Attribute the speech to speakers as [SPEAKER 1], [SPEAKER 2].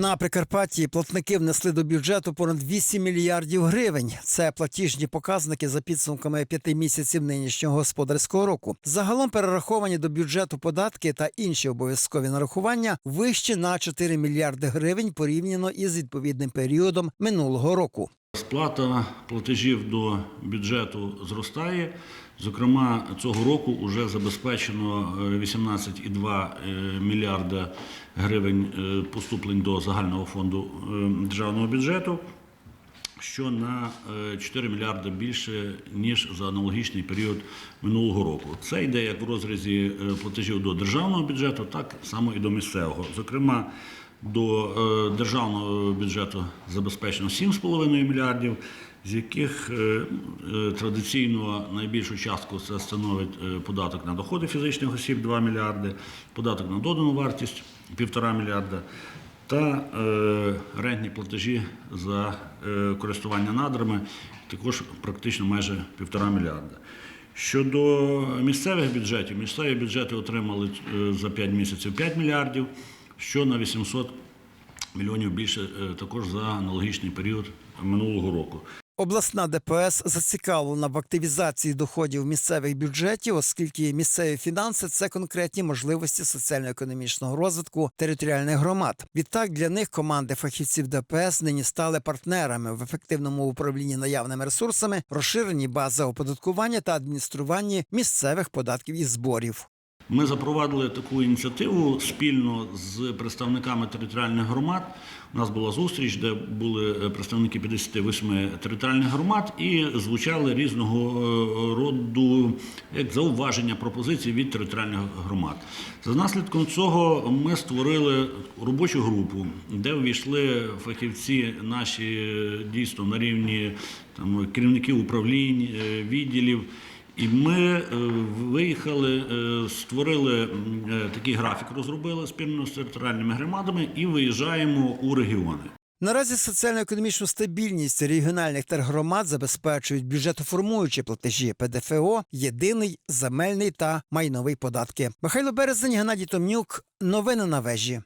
[SPEAKER 1] На Прикарпатті платники внесли до бюджету понад 8 мільярдів гривень. Це платіжні показники за підсумками п'яти місяців нинішнього господарського року. Загалом перераховані до бюджету податки та інші обов'язкові нарахування вищі на 4 мільярди гривень порівняно із відповідним періодом минулого року.
[SPEAKER 2] Сплата платежів до бюджету зростає. Зокрема, цього року вже забезпечено е, 18,2 е, мільярда гривень е, поступлень до загального фонду е, державного бюджету, що на е, 4 мільярди більше ніж за аналогічний період минулого року. Це йде як в розрізі е, платежів до державного бюджету, так само і до місцевого. Зокрема, до е, державного бюджету забезпечено 7,5 мільярдів, з яких е, е, традиційно найбільшу частку це становить податок на доходи фізичних осіб 2 мільярди, податок на додану вартість 1,5 мільярда та рентні платежі за користування надрами також практично майже 1,5 мільярда. Щодо місцевих бюджетів, місцеві бюджети отримали за 5 місяців 5 мільярдів, що на 800 мільйонів більше е, також за аналогічний період минулого року.
[SPEAKER 1] Обласна ДПС зацікавлена в активізації доходів місцевих бюджетів, оскільки місцеві фінанси це конкретні можливості соціально-економічного розвитку територіальних громад. Відтак для них команди фахівців ДПС нині стали партнерами в ефективному управлінні наявними ресурсами, розширенні бази оподаткування та адмініструванні місцевих податків і зборів.
[SPEAKER 2] Ми запровадили таку ініціативу спільно з представниками територіальних громад. У нас була зустріч, де були е, представники 58 територіальних громад і звучали різного е, роду як зауваження пропозиції від територіальних громад. За наслідком цього ми створили робочу групу, де увійшли фахівці наші е, дійсно на рівні там, керівників управлінь, відділів. І ми е, виїхали, е, створили е, такий графік, розробили спільно з територіальними громадами і виїжджаємо у регіони.
[SPEAKER 1] Наразі соціально-економічну стабільність регіональних тергромад забезпечують бюджетоформуючі платежі ПДФО, єдиний земельний та майновий податки. Михайло Березень, Геннадій Томнюк. Новини на вежі.